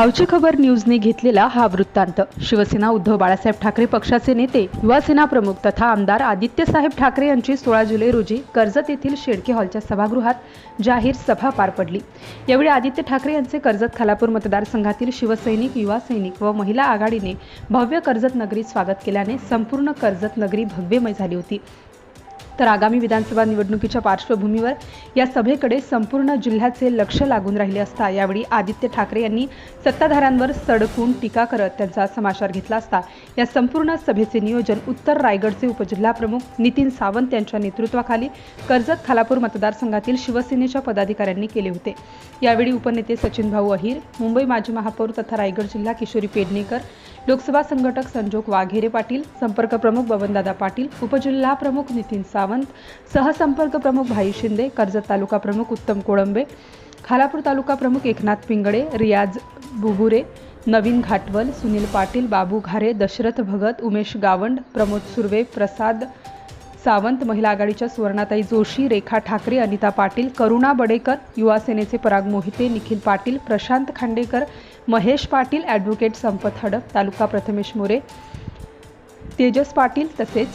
गावची खबर न्यूजने घेतलेला हा वृत्तांत. शिवसेना उद्धव बाळासाहेब ठाकरे पक्षाचे नेते युवासेना प्रमुख तथा आमदार आदित्यसाहेब ठाकरे यांची सोळा जुलै रोजी कर्जत येथील शेडके हॉलच्या सभागृहात जाहीर सभा पार पडली. यावेळी आदित्य ठाकरे यांचे कर्जत खालापूर मतदारसंघातील शिवसैनिक युवा सैनिक व महिला आघाडीने भव्य कर्जत नगरीत स्वागत केल्याने संपूर्ण कर्जत नगरी भव्यमय झाली होती. तर आगामी विधानसभा निवडणुकीच्या पार्श्वभूमीवर या सभेकडे संपूर्ण जिल्ह्याचे लक्ष लागून राहिले असता यावेळी आदित्य ठाकरे यांनी सत्ताधाऱ्यांवर सडकून टीका करत त्यांचा समाचार घेतला असता. या संपूर्ण सभेचे नियोजन उत्तर रायगडचे उपजिल्हाप्रमुख नितीन सावंत यांच्या नेतृत्वाखाली कर्जत खालापूर मतदारसंघातील शिवसेनेच्या पदाधिकाऱ्यांनी केले होते. यावेळी उपनेते सचिन भाऊ अहिर मुंबई माजी महापौर तथा रायगड जिल्हा किशोरी पेडणेकर लोकसभा संघटक संजोग वाघेरे पाटील संपर्क प्रमुख बबनदादा पाटील उपजिल्हा प्रमुख नितीन सावंत सहसंपर्क प्रमुख भाई शिंदे कर्जत तालुका प्रमुख उत्तम कोळंबे खालापूर तालुका प्रमुख एकनाथ पिंगळे रियाज बुबुरे नवीन घाटवल सुनील पाटील बाबू घारे दशरथ भगत उमेश गावंड प्रमोद सुर्वे प्रसाद सावंत महिला आघाडीच्या सुवर्णाताई जोशी रेखा ठाकरे अनिता पाटील करुणा बडेकर युवा सेनेचे पराग मोहिते निखिल पाटील प्रशांत खांडेकर महेश पाटील ॲडव्होकेट संपत हडप तालुका प्रथमेश मोरे तेजस पाटील तसेच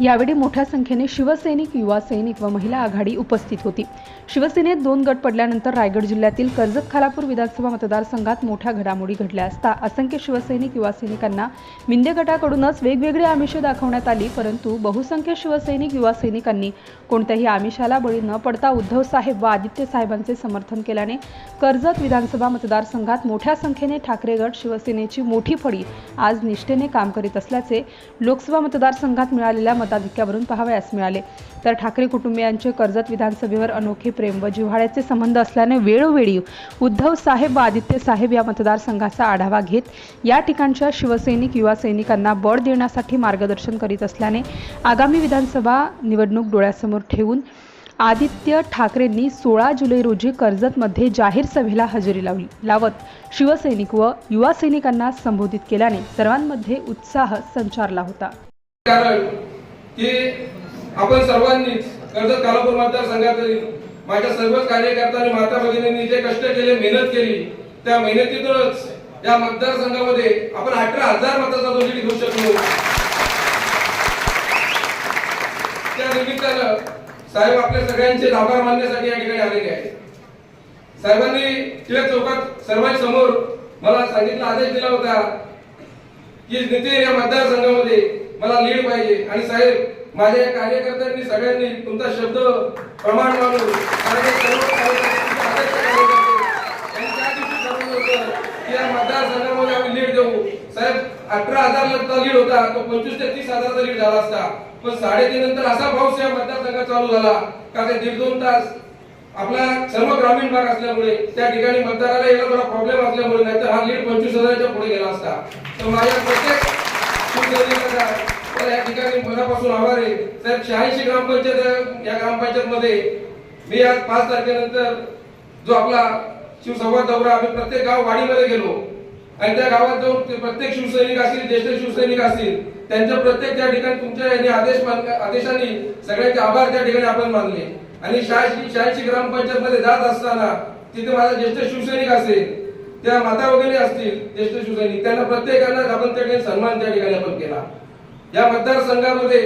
यावेळी मोठ्या संख्येने शिवसैनिक युवा सैनिक व महिला आघाडी उपस्थित होती. शिवसेनेत दोन गट पडल्यानंतर रायगड जिल्ह्यातील कर्जत खालापूर विधानसभा मतदारसंघात मोठ्या घडामोडी घडल्या असता असंख्य शिवसैनिक युवा सैनिकांना मिंदे गटाकडूनच वेगवेगळी आमिषे दाखवण्यात आली परंतु बहुसंख्य शिवसैनिक युवा सैनिकांनी कोणत्याही आमिषाला बळी न पडता उद्धव साहेब व आदित्य साहेबांचे समर्थन केल्याने कर्जत विधानसभा मतदारसंघात मोठ्या संख्येने ठाकरे गट शिवसेनेची मोठी फळी आज निष्ठेने काम करीत असल्याचे लोकसभा मतदारसंघात मिळालेल्या मताधिक्यावरून पाहावयास मिळाले. तर ठाकरे कुटुंबियांचे कर्जत विधानसभेवर अनोखे प्रेम व जिव्हाळ्याचे संबंध असल्याने वेळोवेळी उद्धव साहेब व आदित्य साहेब या मतदारसंघाचा आढावा घेत या ठिकाणच्या शिवसैनिक युवा सैनिकांना बळ देण्यासाठी मार्गदर्शन करीत असल्याने आगामी विधानसभा निवडणूक डोळ्यासमोर ठेवून आदित्य ठाकरेंनी सोळा जुलै रोजी कर्जतमध्ये जाहीर सभेला हजेरी लावली. लावत शिवसैनिक व युवा सैनिकांना संबोधित केल्याने सर्वांमध्ये उत्साह संचारला होता. की आपण सर्वांनीच कर्जत कालापूर मतदारसंघातील माझ्या सर्वच कार्यकर्त्यांनी माता भगिनींनी जे कष्ट केले मेहनत केली त्या मेहनतीतूनच या मतदारसंघामध्ये आपण अठरा हजार मताचा तो घेऊ शकलो. त्या निमित्तानं साहेब आपल्या सगळ्यांचे आभार मानण्यासाठी या ठिकाणी आलेले आहेत. साहेबांनी टिळक चौकात सर्वांसमोर मला सांगितला आदेश दिला होता की नितीन या मतदारसंघामध्ये मला लीड पाहिजे. आणि साहेब माझ्या या कार्यकर्त्यांनी सगळ्यांनी तुमचा शब्द प्रमाण मानून माझे सर्व मतदारसंघामध्ये आम्ही लीड देऊ. साहेब अठरा हजार लीड होता तो पंचवीस ते तीस हजाराचा लीड झाला असता. पण साडेतीन नंतर असा पाऊस या मतदारसंघात चालू झाला. का ते दीड दोन तास आपला सर्व ग्रामीण भाग असल्यामुळे त्या ठिकाणी मतदाराला यायला थोडा प्रॉब्लेम असल्यामुळे नाहीतर हा लीड पंचवीस हजाराच्या पुढे गेला असता. तर माझ्या प्रत्येक तर या ठिकाणी मनापासून आभार आहे तर शहाऐंशी ग्रामपंचायत या ग्रामपंचायत मध्ये मी आज पाच तारखेनंतर जो आपला शिवसंवाद दौरा आम्ही प्रत्येक गाव वाडीमध्ये गेलो आणि त्या गावात जाऊन प्रत्येक शिवसैनिक असतील ज्येष्ठ शिवसैनिक असतील त्यांच्या प्रत्येक त्या ठिकाणी तुमच्या यांनी आदेश मान आदेशाने सगळ्यांचे आभार त्या ठिकाणी आपण मानले आणि शहाऐंशी शहाऐंशी ग्रामपंचायत मध्ये जात असताना तिथे माझा ज्येष्ठ शिवसैनिक असेल त्या माता वगैरे असतील ज्येष्ठ शिवसैनिक त्यांना प्रत्येकाला आपण त्या ठिकाणी सन्मान त्या ठिकाणी आपण केला. या मतदारसंघामध्ये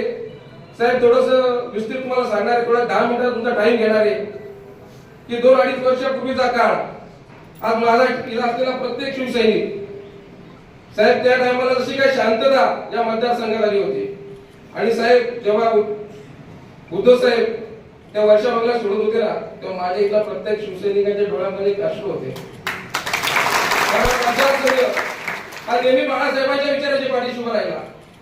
साहेब थोडस विस्तृत तुम्हाला सांगणार आहे थोडा दहा मिनिटात तुमचा टाइम घेणार आहे. की दोन अडीच वर्षापूर्वीचा काळ आज माझा इला असलेला प्रत्येक शिवसैनिक साहेब त्या टायमाला जशी काही शांतता या मतदारसंघात आली होती. आणि साहेब जेव्हा उद्धव साहेब त्या वर्षा बंगला सोडत होते ना तेव्हा माझ्या इथला प्रत्येक शिवसैनिकांच्या डोळ्यामध्ये अश्रू होते. हा नेहमी बाळासाहेबांच्या विचाराच्या पाठीशी उभा राहिला.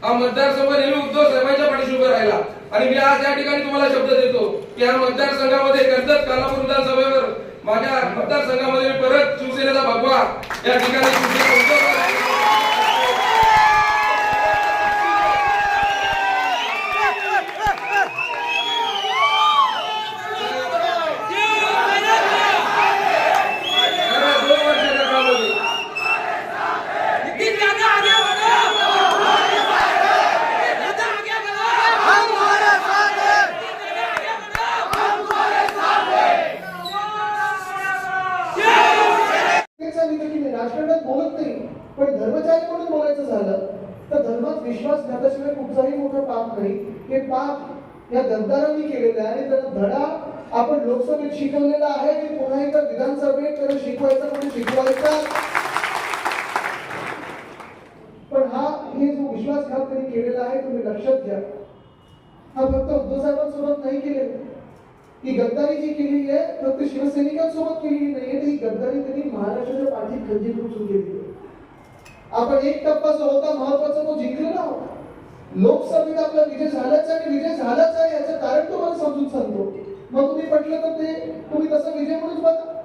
हा मतदारसंघ नेहमी उद्धव साहेबांच्या पाठीशी उभा राहिला. आणि मी आज या ठिकाणी तुम्हाला शब्द देतो की या मतदारसंघामध्ये कर्जत कालापूर विधानसभेवर माझ्या मतदारसंघामध्ये मी परत शिवसेनेचा भगवा या ठिकाणी विश्वासघाताशिवाय कुठचंही मोठं पाप नाही. हे पाप या गद्दारांनी केलेलं आहे. आणि त्याचा धडा आपण लोकसभेत शिकवलेला आहे की पुन्हा एकदा विधानसभेत त्याला शिकवायचा म्हणजे शिकवायचा. पण हा हे जो विश्वासघात त्यांनी केलेला आहे तुम्ही लक्षात घ्या. हा फक्त उद्धव साहेबांसोबत नाही केलेला. ही गद्दारी जी केली आहे फक्त शिवसैनिकांसोबत केलेली नाहीये. तर ही गद्दारी त्यांनी महाराष्ट्राच्या पाठीत खंजीर सुरू केली. आपण एक टप्पा जो होता महत्त्वाचा लोकसभेत आपला विजय झालाच आहे आणि विजय झालाच आहे याचं कारण तुम्हाला समजून सांगतो. मग तुम्ही म्हटलं तर ते तुम्ही तसा विजय म्हणून बघा.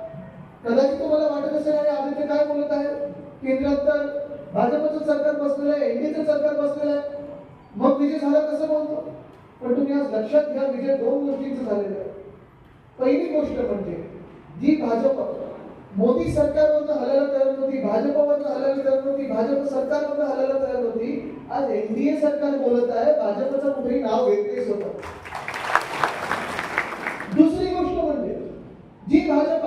कदाचित तुम्हाला वाटत असेल आणि आदित्य काय बोलत आहे? केंद्रात तर भाजपचं सरकार बसलेलं आहे एनडीचं सरकार बसलेलं आहे. मग विजय झाला कसं बोलतो? पण तुम्ही आज लक्षात घ्या विजय दोन गोष्टींचं झालेलं आहे. पहिली गोष्ट म्हणजे जी भाजप मोदी सरकारवरनं हलायला तयार नव्हती भाजपवरनं हलायला तयार नव्हती भाजप सरकारवरनं हलायला तयार नव्हती. आज एनडीए सरकार बोलत आहे भाजपचं कुठेही नाव घेतलेच होतं दुसरी गोष्ट म्हणजे जी भाजप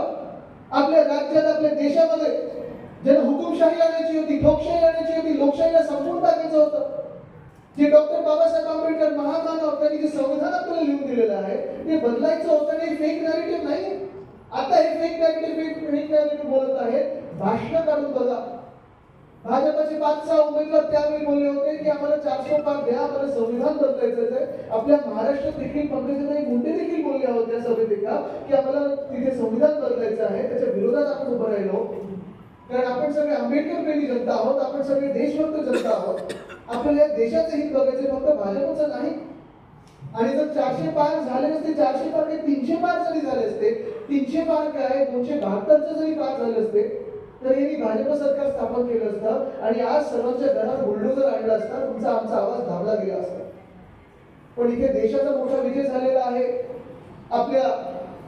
आपल्या राज्यात आपल्या देशामध्ये ज्यांना हुकुमशाही आणायची होती लोकशाही आणायची होती लोकशाहीला संपून टाकायचं होतं. जे डॉक्टर बाबासाहेब आंबेडकर महामानव त्यांनी जे संविधान आपल्याला लिहून दिलेलं आहे ते बदलायचं होतं आणि फेक नॅरेटिव्ह नाही. आता हे fake narrative fake fake narrative बोलत आहेत. भाषण काढून बघा. भाजपचे पाच सहा उमेदवार त्यावेळी बोलले होते की आम्हाला चारशे पाच द्या आम्हाला संविधान बदलायचं आहे. आपल्या महाराष्ट्रात देखील पंकजाताई मुंडे देखील बोलल्या होत्या सभेत एका की आम्हाला तिथे संविधान बदलायचं आहे. त्याच्या विरोधात आपण उभं राहिलो. कारण आपण सगळे आंबेडकर प्रेमी जनता आहोत. आपण सगळे देशभक्त जनता आहोत. आपल्याला देशाचं हित बघायचं फक्त भाजपचं नाही आणि जर चारशे पार झाले नसते चारशे पार काय तीनशे पार जरी झाले असते तीनशे पार काय दोनशे बहात्तरचे जरी पार झाले असते तर यांनी भाजप सरकार स्थापन केलं असतं आणि आज सर्वांच्या घरात बुलडोजर आणलं असता तुमचा आमचा आवाज दाबला गेला असता. पण इथे देशाचा मोठा विजय झालेला आहे. आपल्या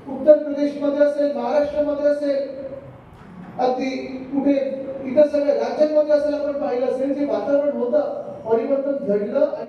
उत्तर प्रदेशमध्ये असेल महाराष्ट्रामध्ये असेल अगदी कुठे इतर सगळ्या राज्यांमध्ये असेल आपण पाहिलं असेल जे वातावरण होतं परिवर्तन घडलं आणि